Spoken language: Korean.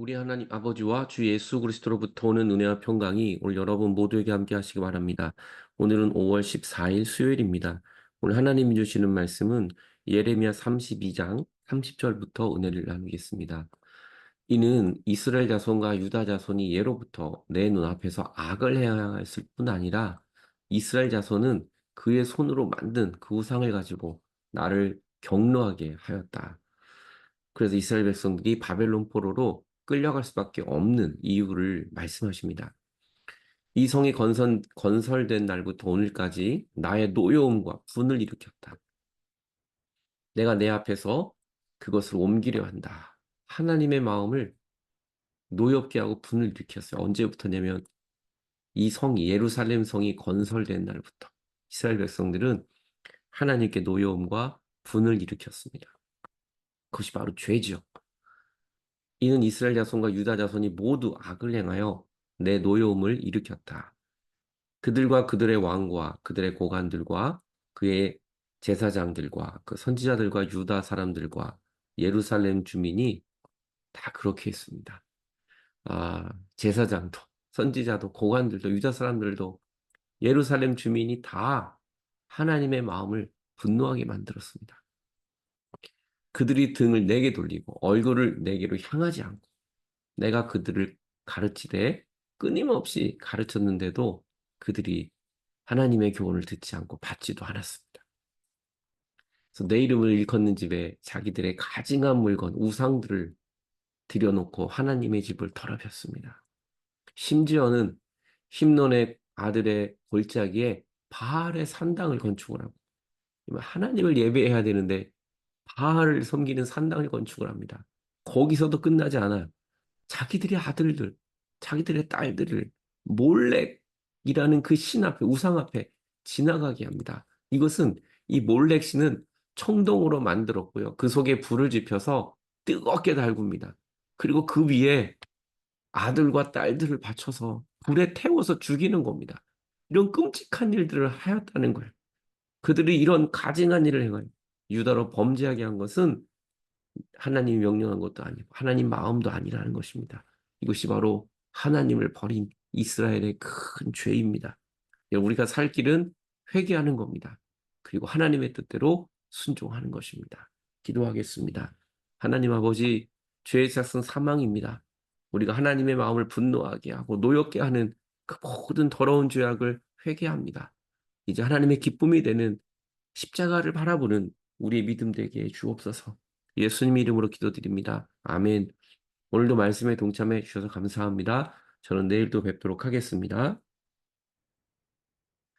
우리 하나님 아버지와 주 예수 그리스도로부터 오는 은혜와 평강이 오늘 여러분 모두에게 함께 하시기 바랍니다. 오늘은 5월 14일 수요일입니다. 오늘 하나님이 주시는 말씀은 예레미야 32장 30절부터 은혜를 나누겠습니다. 이는 이스라엘 자손과 유다 자손이 예로부터 내 눈앞에서 악을 행하였을 뿐 아니라 이스라엘 자손은 그의 손으로 만든 그 우상을 가지고 나를 경노하게 하였다. 그래서 이스라엘 백성들이 바벨론 포로로 끌려갈 수밖에 없는 이유를 말씀하십니다. 이 성이 건설, 건설된 날부터 오늘까지 나의 노여움과 분을 일으켰다. 내가 내 앞에서 그것을 옮기려 한다. 하나님의 마음을 노엽게 하고 분을 일으켰어요. 언제부터냐면 이 성이 예루살렘 성이 건설된 날부터 이스라엘 백성들은 하나님께 노여움과 분을 일으켰습니다. 그것이 바로 죄죠. 이는 이스라엘 자손과 유다 자손이 모두 악을 행하여 내 노여움을 일으켰다. 그들과 그들의 왕과 그들의 고관들과 그의 제사장들과 그 선지자들과 유다 사람들과 예루살렘 주민이 다 그렇게 했습니다. 아, 제사장도, 선지자도, 고관들도, 유다 사람들도, 예루살렘 주민이 다 하나님의 마음을 분노하게 만들었습니다. 그들이 등을 내게 돌리고 얼굴을 내게로 향하지 않고 내가 그들을 가르치되 끊임없이 가르쳤는데도 그들이 하나님의 교훈을 듣지 않고 받지도 않았습니다. 그래서 내 이름을 일컫는 집에 자기들의 가증한 물건, 우상들을 들여놓고 하나님의 집을 더럽혔습니다. 심지어는 힘론의 아들의 골짜기에 바알의 산당을 건축을 하고 하나님을 예배해야 되는데 바알을 섬기는 산당을 건축을 합니다. 거기서도 끝나지 않아요. 자기들의 아들들, 자기들의 딸들을 몰렉이라는 그 신 앞에, 우상 앞에 지나가게 합니다. 이것은 이 몰렉 신은 청동으로 만들었고요. 그 속에 불을 지펴서 뜨겁게 달굽니다. 그리고 그 위에 아들과 딸들을 바쳐서 불에 태워서 죽이는 겁니다. 이런 끔찍한 일들을 하였다는 거예요. 그들이 이런 가증한 일을 행하요. 유다로 범죄하게 한 것은 하나님이 명령한 것도 아니고 하나님 마음도 아니라는 것입니다. 이것이 바로 하나님을 버린 이스라엘의 큰 죄입니다. 우리가 살 길은 회개하는 겁니다. 그리고 하나님의 뜻대로 순종하는 것입니다. 기도하겠습니다. 하나님 아버지, 죄의 삭은 사망입니다. 우리가 하나님의 마음을 분노하게 하고 노엽게 하는 그 모든 더러운 죄악을 회개합니다. 이제 하나님의 기쁨이 되는 십자가를 바라보는 우리의 믿음 되게 주옵소서. 예수님 이름으로 기도드립니다. 아멘. 오늘도 말씀에 동참해 주셔서 감사합니다. 저는 내일 또 뵙도록 하겠습니다.